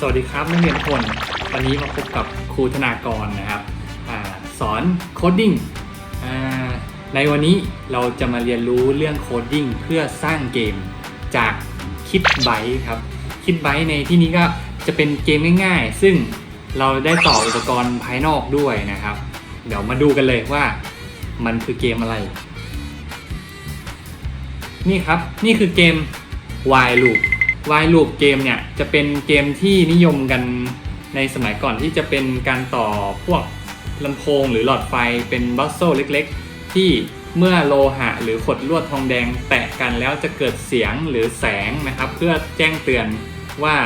สวัสดีครับนักเรียนทุกคน วันนี้มาพบกับครูธนากรนะครับอสอนโคดดิ้งในวันนี้เราจะมาเรียนรู้เรื่องโคดดิ้งเพื่อสร้างเกมจากคิดไบครับคิดไบในที่นี้ก็จะเป็นเกมง่ายๆ ซึ่งเราได้ต่ออุปกรณ์ภายนอกด้วยนะครับ เดี๋ยวมาดูกันเลยว่ามันคือเกมอะไร นี่ครับนี่คือเกม While Loop While Loop เกมเนี่ยจะเป็นเกมที่นิยมกันในสมัยก่อนที่จะเป็นการต่อพวกลำโพงหรือหลอดไฟเป็นบัสโซเล็กๆ ที่เมื่อโลหะหรือขดลวดทองแดงแตะกันแล้วจะเกิดเสียงหรือแสงนะครับ เพื่อแจ้งเตือนว่า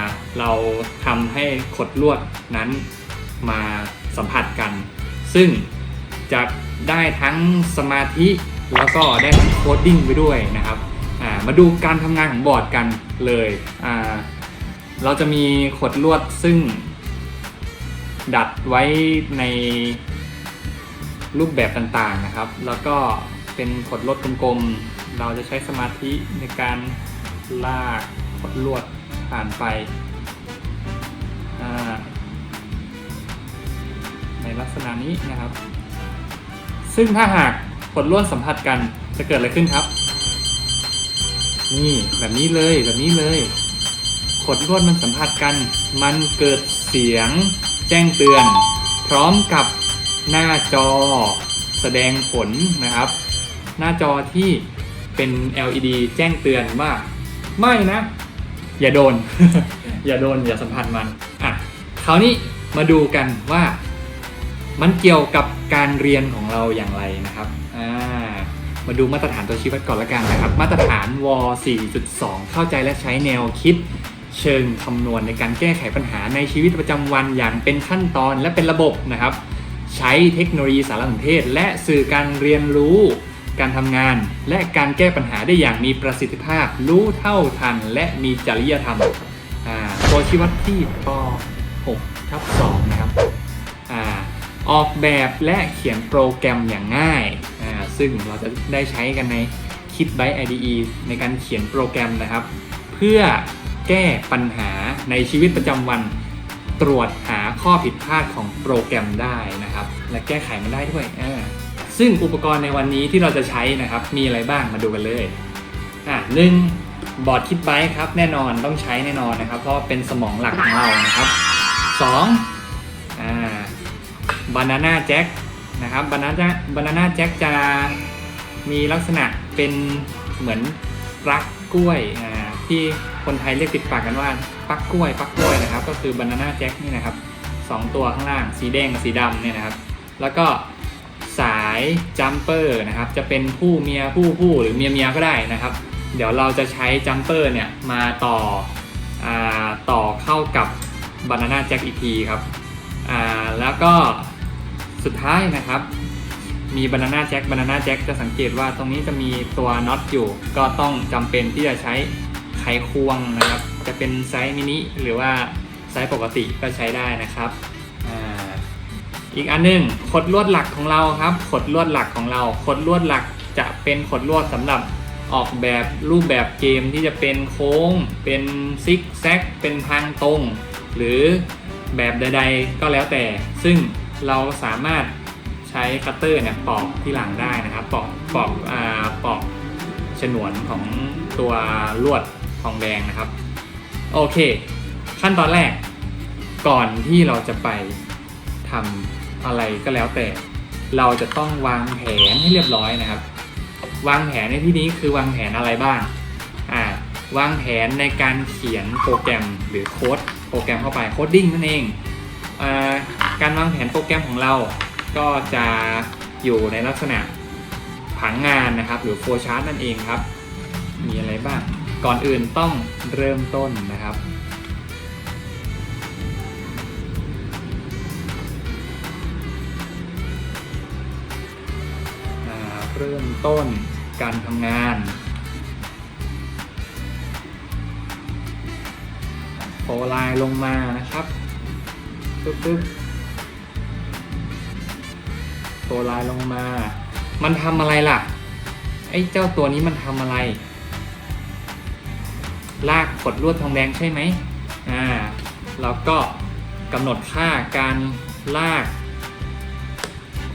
าเราทำให้ขดลวดนั้นมาสัมผัสกัน ซึ่งจะได้ทั้งสมาธิแล้วก็ได้ทั้งโคดดิ้งไปด้วยนะครับ อ่ามาดูการทำงานของบอร์ดกันเลยอ่าเราจะมีขดลวดซึ่ง ดัดไว้ในรูปแบบต่างๆนะครับ แล้วก็เป็นขดลวดกลมๆ เราจะใช้สมาธิในการลากขดลวดผ่านไปในลักษณะนี้นะครับ ซึ่งถ้าหากขดลวดสัมผัสกันจะเกิดอะไรขึ้นครับ นี่แบบนี้เลยแบบนี้เลยขดลวดมันสัมผัสกัน มันเกิดเสียงแจ้งเตือน พร้อมกับหน้าจอแสดงผลนะครับ หน้าจอที่เป็น LED แจ้งเตือนว่า ไม่นะ อย่าโดน อย่าโดนอย่าสัมผัสมันอะคราวนี้มาดูกันว่า มันเกี่ยวกับการเรียนของเราอย่างไรนะครับอ่า มาดูมาตรฐานตัวชี้วัดก่อนละกันนะครับ มาตรฐานว4.2 เข้าใจและใช้แนวคิด เชิงคำนวณในการแก้ไขปัญหาในชีวิตประจำวันอย่างเป็นขั้นตอนและเป็นระบบนะครับ ใช้เทคโนโลยีสารสนเทศ และสื่อการเรียนรู้ การทำงาน และการแก้ปัญหาได้อย่างมีประสิทธิภาพ รู้เท่าทัน และมีจริยธรรมตัวชี้วัดที่ป6ทับ2นะครับออกแบบและเขียนโปรแกรมอย่างง่าย ซึ่งเราจะได้ใช้กันในคิด by IDE ในการเขียนโปรแกรมนะครับ เพื่อแก้ปัญหาในชีวิตประจำวัน ตรวจหาข้อผิดพลาดของโปรแกรมได้นะครับ และแก้ไขมันได้ด้วยซึ่งอุปกรณ์ในวันนี้ที่เราจะใช้นะครับ มีอะไรบ้างมาดูกันเลยอะหนึ่งบอร์ดคิดไบครับแน่นอนต้องใช้แน่นอนนะครับ เพราะเป็นสมองหลักของเรานะครับสองอ่าบานาน่าแจ็ค นะครับบานาน่าบานาน่าแจ็คจะมีลักษณะเป็นเหมือนปลักกล้วยที่คนไทยเรียกติดปากกันว่าปลักกล้วยปลักกล้วยนะครับ ก็คือบานาน่าแจ็คนี่นะครับสองตัวข้างล่างสีแดงกับสีดำเนี่ยนะครับ แล้วก็สายจัมเปอร์นะครับ จะเป็นผู้เมียผู้ผู้หรือเมียเมียก็ได้นะครับ เดี๋ยวเราจะใช้จัมเปอร์เนี่ยมาต่ออต่อเข้ากับบานาน่าแจ็คอีกทีครับแล้วก็ สุดท้ายนะครับ มีบานาน่าแจ็คบานาน่าแจ็คจะสังเกตว่าตรงนี้จะมีตัวน็อตอยู่ ก็ต้องจำเป็นที่จะใช้ไขควงนะครับ จะเป็นไซส์มินิหรือว่าไซส์ปกติก็ใช้ได้นะครับอีกอันหนึงขดลวดหลักของเราครับ ขดลวดหลักของเรา ขดลวดหลักจะเป็นขดลวดสำหรับออกแบบรูปแบบเกมที่จะเป็นโค้ง เป็นซิกแซกเป็นทางตรง หรือแบบใด ๆ ก็แล้วแต่ ซึ่ง เราสามารถใช้คัตเตอร์เนี่ยปอกที่หลังได้นะครับ ปอกปอกอ่าปอกฉนวนของตัวลวดทองแดงนะครับ โอเค ขั้นตอนแรก ก่อนที่เราจะไปทำอะไรก็แล้วแต่ เราจะต้องวางแผนให้เรียบร้อยนะครับ วางแผนในที่นี้คือวางแผนอะไรบ้างอ่าวางแผนในการเขียนโปรแกรมหรือโค้ดโปรแกรมเข้าไปโคดดิ้งนั่นเอง การวางแผนโปรแกรมของเราก็จะอยู่ในลักษณะผังงานนะครับ หรือโฟล์ชาร์ตนั่นเองครับ มีอะไรบ้าง ก่อนอื่นต้องเริ่มต้นนะครับ เริ่มต้นการทำงานโฟลายลงมานะครับ ปึ๊บปึ๊บโฟลายลงมา มันทำอะไรล่ะ ไอ้เจ้าตัวนี้มันทำอะไร ลากขดลวดทองแดงใช่ไหมอ่าแล้วก็กำหนดค่าการลาก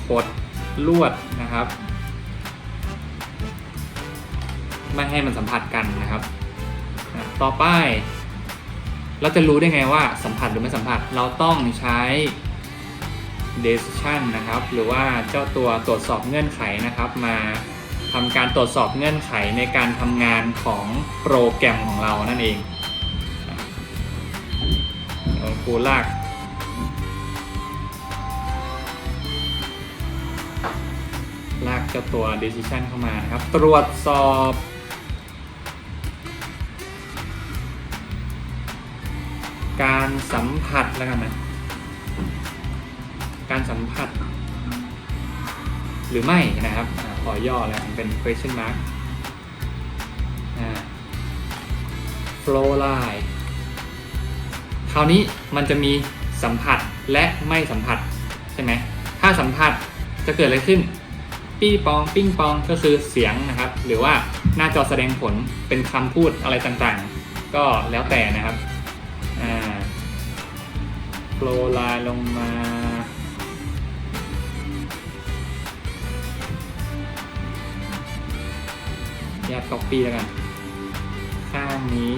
ขดลวดนะครับ ไม่ให้มันสัมผัสกันนะครับอะต่อไป เราจะรู้ได้ไงว่าสัมผัสหรือไม่สัมผัส เราต้องใช้ decision นะครับ หรือว่าเจ้าตัวตรวจสอบเงื่อนไขนะครับ มาทำการตรวจสอบเงื่อนไขในการทำงานของโปรแกรมของเรานั่นเองเอาครูลากลากเจ้าตัว decision เข้ามานะครับ ตรวจสอบ การสัมผัสแล้วกันนะการสัมผัส หรือไม่นะครับขอย่อแล้วเป็น question mark อ่า flow line คราวนี้มันจะมีสัมผัสและไม่สัมผัสใช่ไหมถ้าสัมผัสจะเกิดอะไรขึ้น ปี้ปองปิ้งปองก็คือเสียงนะครับ หรือว่าหน้าจอแสดงผลเป็นคำพูดอะไรต่างๆ ก็แล้วแต่นะครับอ่า ลไลน์ลงมาแยก copy แล้วกัน ข้างนี้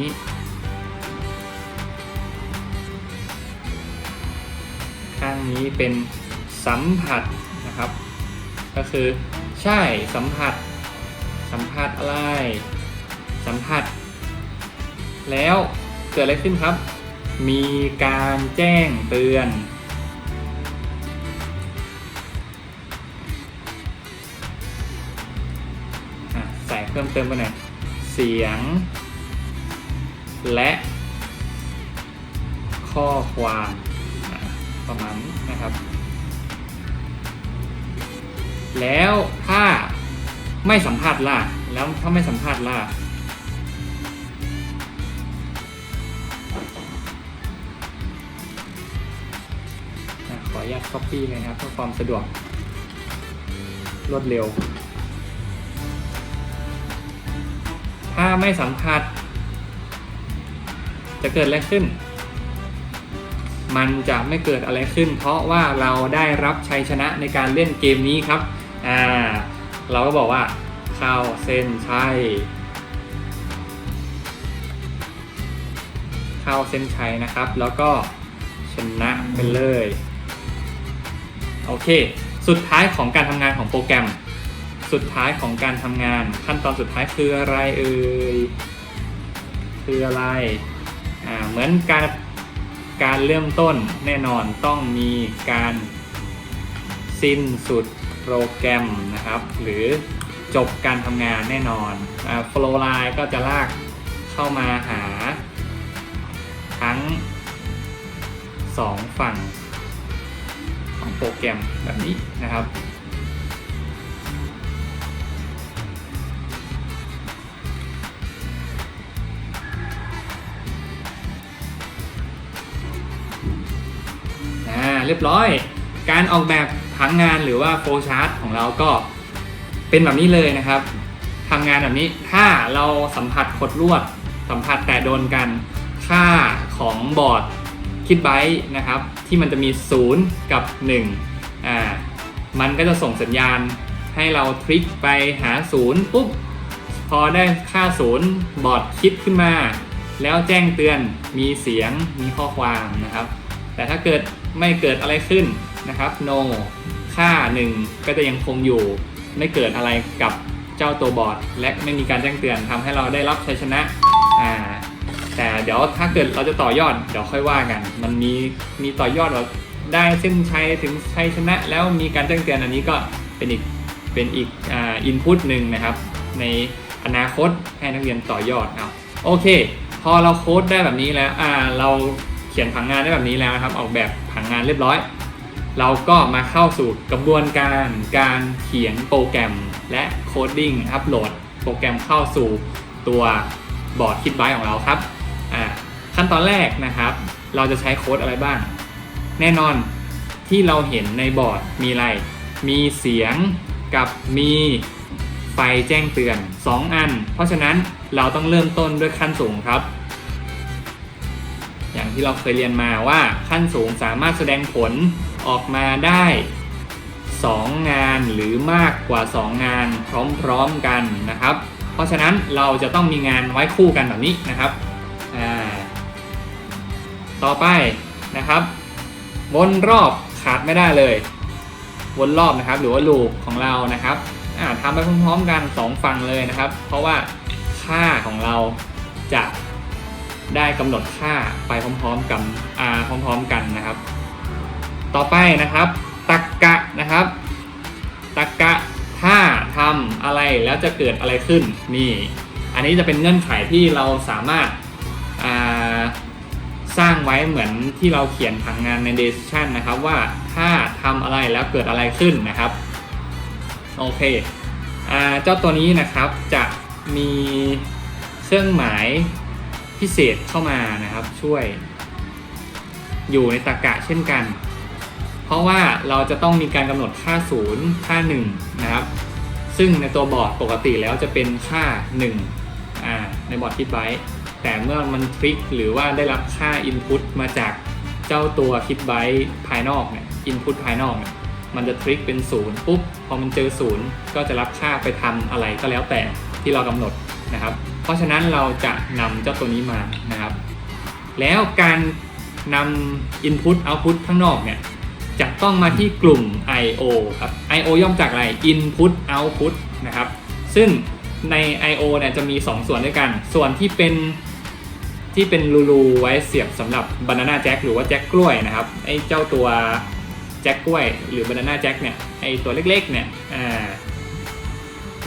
ข้างนี้เป็นสัมผัสนะครับ ก็คือใช่สัมผัส สัมผัสอะไร สัมผัส แล้วเกิดอะไรขึ้นครับ มีการแจ้งเตือนอะใส่เพิ่มเติมไปหน่อยเสียง และข้อความประมาณนะครับ แล้วถ้าไม่สัมผัสล่ะ แล้วถ้าไม่สัมผัสล่ะ copy นะครับเพื่อความสะดวกรวดเร็ว ถ้าไม่สัมผัส จะเกิดอะไรขึ้น มันจะไม่เกิดอะไรขึ้น เพราะว่าเราได้รับชัยชนะในการเล่นเกมนี้ครับ อ่า เราก็บอกว่าเข้าเส้นชัยเข้าเส้นชัยนะครับ แล้วก็ชนะไปเลย โอเค สุดท้ายของการทำงานของโปรแกรม สุดท้ายของการทำงาน ขั้นตอนสุดท้ายคืออะไรเอ่ยคืออะไรอ่าเหมือนการการเริ่มต้นแน่นอนต้องมีการสิ้นสุดโปรแกรมนะครับ หรือจบการทำงานแน่นอนอ่า flow line ก็จะลากเข้ามาหาทั้งสองฝั่ง ของโปรแกรมแบบนี้นะครับอ่าเรียบร้อย การออกแบบผังงานหรือว่าโฟชาร์ตของเราก็เป็นแบบนี้เลยนะครับทำงานแบบนี้ถ้าเราสัมผัสขดลวด สัมผัสแต่โดนกันค่าของบอร์ด คิดไบต์นะครับที่มันจะมี 0 กับ1อ่ามันก็จะส่งสัญญาณให้เราทริกไปหา 0 ปุ๊บ พอได้ค่า 0 บอร์ดคิดขึ้นมา แล้วแจ้งเตือนมีเสียงมีข้อความนะครับ แต่ถ้าเกิดไม่เกิดอะไรขึ้นนะครับ no ค่า 1 ก็จะยังคงอยู่ไม่เกิดอะไรกับเจ้าตัวบอร์ด และไม่มีการแจ้งเตือนทำให้เราได้รับชัยชนะอ่า แต่เดี๋ยวถ้าเกิดเราจะต่อยอดเดี๋ยวค่อยว่ากัน มันมีมีต่อยอดว่าได้เส้นชัยถึงชัยชนะแล้วมีการแจ้งเตือนอันนี้ก็เป็นอีกเป็นอีกอินพุตหนึ่งนะครับ ในอนาคตให้นักเรียนต่อยอดเอาโอเค พอเราโค้ดได้แบบนี้แล้วเราเขียนผังงานได้แบบนี้แล้วนะครับ ออกแบบผังงานเรียบร้อย เราก็มาเข้าสู่กระบวนการการเขียนโปรแกรมและโคดดิ้งอัปโหลดโปรแกรมเข้าสู่ตัวบอร์ดคิดไบของเราครับ อ่าขั้นตอนแรกนะครับ เราจะใช้โค้ดอะไรบ้าง แน่นอนที่เราเห็นในบอร์ดมีอะไร มีเสียงกับมีไฟแจ้งเตือน 2 อัน เพราะฉะนั้นเราต้องเริ่มต้นด้วยขั้นสูงครับ อย่างที่เราเคยเรียนมาว่าขั้นสูงสามารถแสดงผลออกมาได้ 2 งานหรือมากกว่า 2 งานพร้อมๆกันนะครับ เพราะฉะนั้นเราจะต้องมีงานไว้คู่กันแบบนี้นะครับ ต่อไปนะครับ วนรอบขาดไม่ได้เลย วนรอบนะครับ หรือว่าลูปของเรานะครับอ่าทำไปพร้อมๆกัน 2 ฝั่งเลยนะครับ เพราะว่าค่าของเราจะได้กำหนดค่าไปพร้อมๆกันอ่าพร้อมๆกันนะครับ ต่อไปนะครับตักกะนะครับตักกะถ้าทำอะไรแล้วจะเกิดอะไรขึ้นนี่ อันนี้จะเป็นเงื่อนไขที่เราสามารถอ่า สร้างไว้เหมือนที่เราเขียนผังงานใน decision นะครับว่าถ้าทำอะไรแล้วเกิดอะไรขึ้นนะครับโอเคอเจ้าตัวนี้นะครับจะมีเครื่องหมายพิเศษเข้ามานะครับช่วย อยู่ในตรกะเช่นกัน เพราะว่าเราจะต้องมีการกำหนดค่า0ค่า1นะครับซึ่งในตัวบอร์ดปกติแล้วจะเป็นค่า1อ่าในบอร์ดคิดไว้ แต่เมื่อมันทริกหรือว่าได้รับค่า Input มาจากเจ้าตัวคิดไว้ภายนอกเนี่ย Input ภายนอกเนี่ยมันจะทริกเป็น0ปุ๊บพอมันเจอ0ก็จะรับค่าไปทำอะไรก็แล้วแต่ที่เรากำหนดนะครับ เพราะฉะนั้นเราจะนำเจ้าตัวนี้มานะครับ แล้วการนำ Input Output ข้างนอกเนี่ยจะต้องมาที่กลุ่ม I/O ครับ I/O ย่อมจากอะไร Input Output นะครับ ซึ่งใน I/O เนี่ยจะมี 2 ส่วนด้วยกัน ส่วนที่เป็น ที่เป็นรูๆไว้เสียบสำหรับ Banana Jack หรือว่าแจ็คกล้วยนะครับไอ้เจ้าตัวแจ็คกล้วย หรือ Banana Jack เนี่ยไอ้ตัวเล็กๆเนี่ยอ่า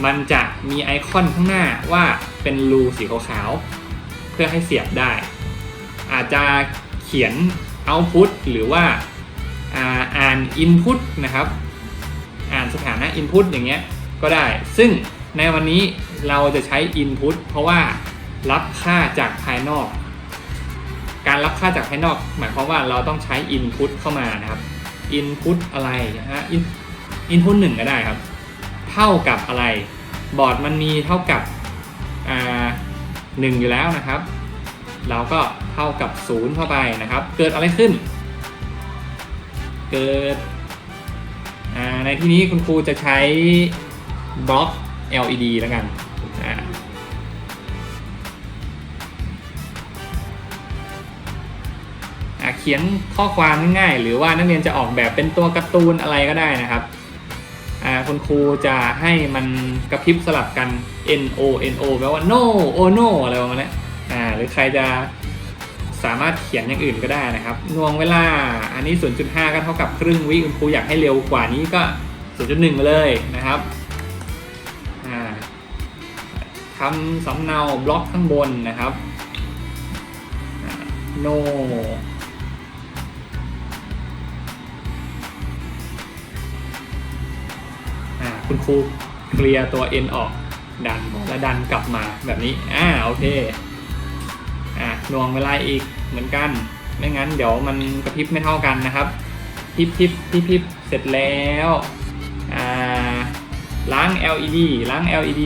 มันจะมีไอคอนข้างหน้าว่าเป็นรูสีขาวๆเพื่อให้เสียบได้ อาจจะเขียน output หรือว่าอ่าอ่าน input นะครับ อ่านสถานะ input อย่างเงี้ยก็ได้ ซึ่งในวันนี้เราจะใช้ input เพราะว่า รับค่าจากภายนอก การรับค่าจากภายนอก หมายความว่าเราต้องใช้ input เข้ามานะครับ input อะไรนะฮะ Input หนึ่งก็ได้ครับ เท่ากับอะไร บอร์ดมันมีเท่ากับอ่าหนึ่งอยู่แล้วนะครับ เราก็เท่ากับศูนย์เข้าไปนะครับ เกิดอะไรขึ้น เกิดอ่าในที่นี้คุณครูจะใช้บล็อก LED แล้วกัน เขียนข้อความง่ายๆ หรือว่านักเรียนจะออกแบบเป็นตัวการ์ตูนอะไรก็ได้นะครับคุณครูจะให้มันกระพริบสลับกัน N O N O แปลว่า no o no อะไรประมาณนี้หรือใครจะสามารถเขียนอย่างอื่นก็ได้นะครับน่วงเวลาอันนี้ 0.5 ก็เท่ากับครึ่งวิคุณครูอยากให้เร็วกว่านี้ก็ 0.1 ไปเลยนะครับทำสำเนาบล็อกข้างบนนะครับ no คุณครูเคลียร์ตัว n ออกดันและดันกลับมาแบบนี้ อ่าโอเค อ่าหน่วงเวลาอีกเหมือนกัน ไม่งั้นเดี๋ยวมันกระพริบไม่เท่ากันนะครับพริบพริบพริบพริบเสร็จแล้ว อ่า ล้าง LED ล้าง LED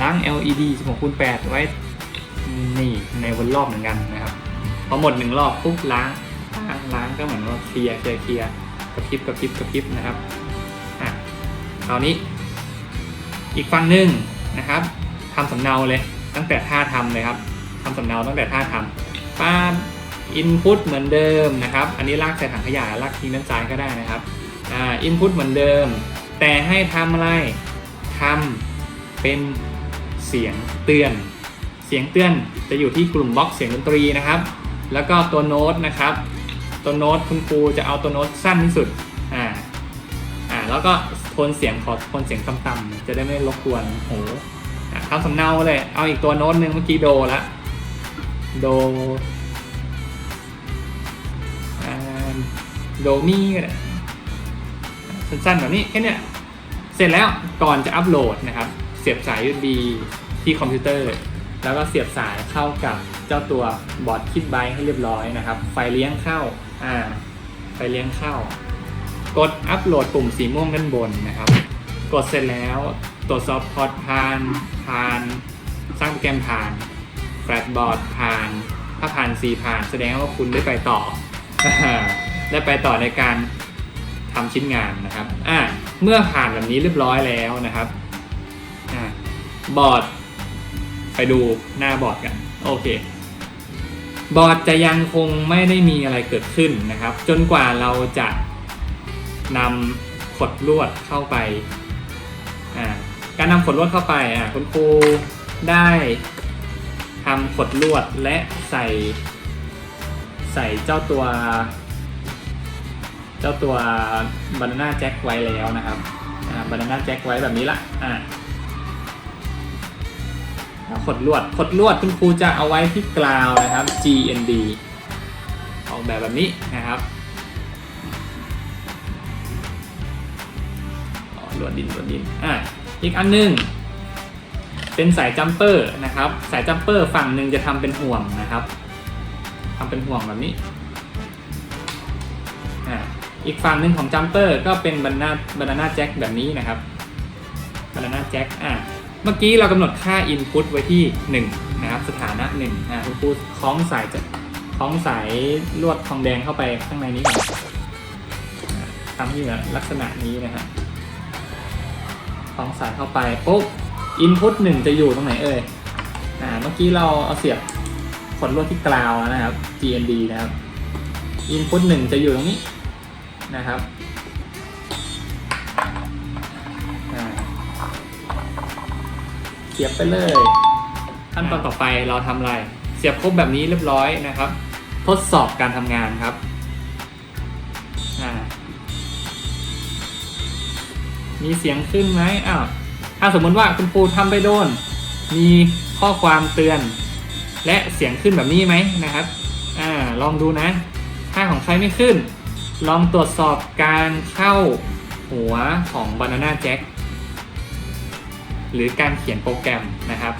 ล้าง LED 16คูณ8ไว้ นี่ในวนรอบเหมือนกันนะครับ พอหมดหนึ่งรอบปุ๊บล้างล้างล้างก็เหมือนว่าเคลียร์เคลียร์เคลียร์กระพริบกระพริบกระพริบนะครับอะคราวนี้ อีกฝั่งหนึ่งนะครับทำสำเนาเลยตั้งแต่ท่าทำเลยครับทำสำเนาตั้งแต่ท่าทำป้าอินพุตเหมือนเดิมนะครับ อันนี้ลากใส่ถังขยะลากทิ้งน้ำจานก็ได้นะครับอ่าอินพุตเหมือนเดิม แต่ให้ทำอะไรทำเป็นเสียงเตือน เสียงเตือนจะอยู่ที่กลุ่มบล็อกเสียงดนตรีนะครับ แล้วก็ตัวโน้ตนะครับ ตัวโน้ตคุณครูจะเอาตัวโน้ตสั้นที่สุดอ่าอ่าแล้วก็โทนเสียงขอโทนเสียงต่ำๆจะได้ไม่รบกวนหูอ่าทำสำเนาเลย เอาอีกตัวโน้ตหนึ่งเมื่อกี้โดละโดอ่าโดมีก็ได้สั้นๆแบบนี้แค่นี้เสร็จแล้วก่อนจะอัปโหลดนะครับ เสียบสาย USB ที่คอมพิวเตอร์ แล้วก็เสียบสายเข้ากับเจ้าตัวบอร์ดคิดไบให้เรียบร้อยนะครับ ไฟเลี้ยงเข้าอ่าไฟเลี้ยงเข้า กดอัปโหลดปุ่มสีม่วงด้านบนนะครับ กดเสร็จแล้วตรวจสอบพอร์ตผ่านผ่านสร้างโปรแกรมผ่านแฟลชบอร์ดผ่านถ้าผ่าน4ผ่านแสดงว่าคุณได้ไปต่อได้ไปต่อในการทำชิ้นงานนะครับอะเมื่อผ่านแบบนี้เรียบร้อยแล้วนะครับอะบอร์ด ไปดูหน้าบอร์ดกัน โอเค บอร์ดจะยังคงไม่ได้มีอะไรเกิดขึ้นนะครับ จนกว่าเราจะนำขดลวดเข้าไป การนำขดลวดเข้าไปคุณครูได้ทำขดลวดและใส่ ใส่เจ้าตัว เจ้าตัวบานาน่าแจ็คไว้แล้วนะครับบานาน่าแจ็คไว้แบบนี้ละอ่า ขดลวดขดลวดคุณครูจะเอาไว้ที่กราวนะครับ GND ออกแบบแบบนี้นะครับลวดดินลวดดินอะอีกอันหนึงเป็นสายจัมเปอร์นะครับ สายจัมเปอร์ฝั่งหนึ่งจะทำเป็นห่วงนะครับทำเป็นห่วงแบบนี้อะอีกฝั่งหนึ่งของจัมเปอร์ก็เป็นบานาบานาน่าแจ็คแบบนี้นะครับบานาน่าแจ็คอะ เมื่อกี้เรากำหนดค่า input ไว้ที่ 1 นะครับ สถานะ1นะคุณครูคล้องสายจะคล้องสายลวดทองแดงเข้าไปข้างในนี้ก่อนอ่าทำที่แบบลักษณะนี้นะฮะคล้องสายเข้าไปปุ๊บ input 1 จะอยู่ตรงไหนเอ่ยอ่าเมื่อกี้เราเอาเสียบขดลวดที่กราวนะครับ GND นะครับ input 1 จะอยู่ตรงนี้นะครับ สียบไปเลย ขั้นตอนต่อไปเราทำอะไร เสียบครบแบบนี้เรียบร้อยนะครับ ทดสอบการทำงานครับอ่ามีเสียงขึ้นไหมอ้าวถ้าสมมติว่าคุณครูทำไปโดน มีข้อความเตือน และเสียงขึ้นแบบนี้ไหมนะครับอ่าลองดูนะ ถ้าของใครไม่ขึ้น ลองตรวจสอบการเข้าหัวของ Banana Jack หรือการเขียนโปรแกรมนะครับ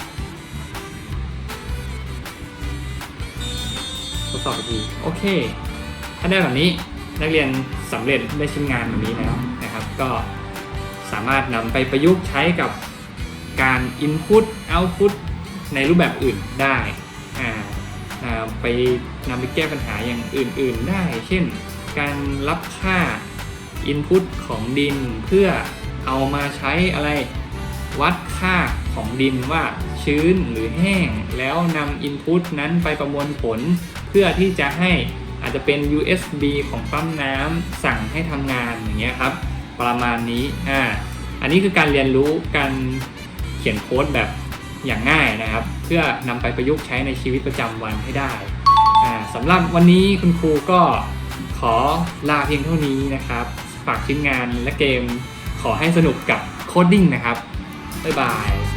ทดสอบอีกทีโอเค ถ้าได้แบบนี้นักเรียนสำเร็จได้ชิ้นงานแบบนี้แล้วนะครับ ก็สามารถนำไปประยุกต์ใช้กับการ Input Output ในรูปแบบอื่นได้อ่าไปนำไปแก้ปัญหาอย่างอื่น ๆ ได้ เช่น การรับค่า Input ของดินเพื่อเอามาใช้อะไร วัดค่าของดินว่าชื้นหรือแห้ง แล้วนำ Input นั้นไปประมวลผล เพื่อที่จะให้อาจจะเป็น USB ของปั๊มน้ำสั่งให้ทำงานอย่างเงี้ยครับ ประมาณนี้อ่าอันนี้คือการเรียนรู้การเขียนโค้ดแบบอย่างง่ายนะครับ เพื่อนำไปประยุกต์ใช้ในชีวิตประจำวันให้ได้อ่าสำหรับวันนี้คุณครูก็ขอลาเพียงเท่านี้นะครับ ฝากชิ้นงานและเกมขอให้สนุกกับโคดดิ้งนะครับ 拜拜。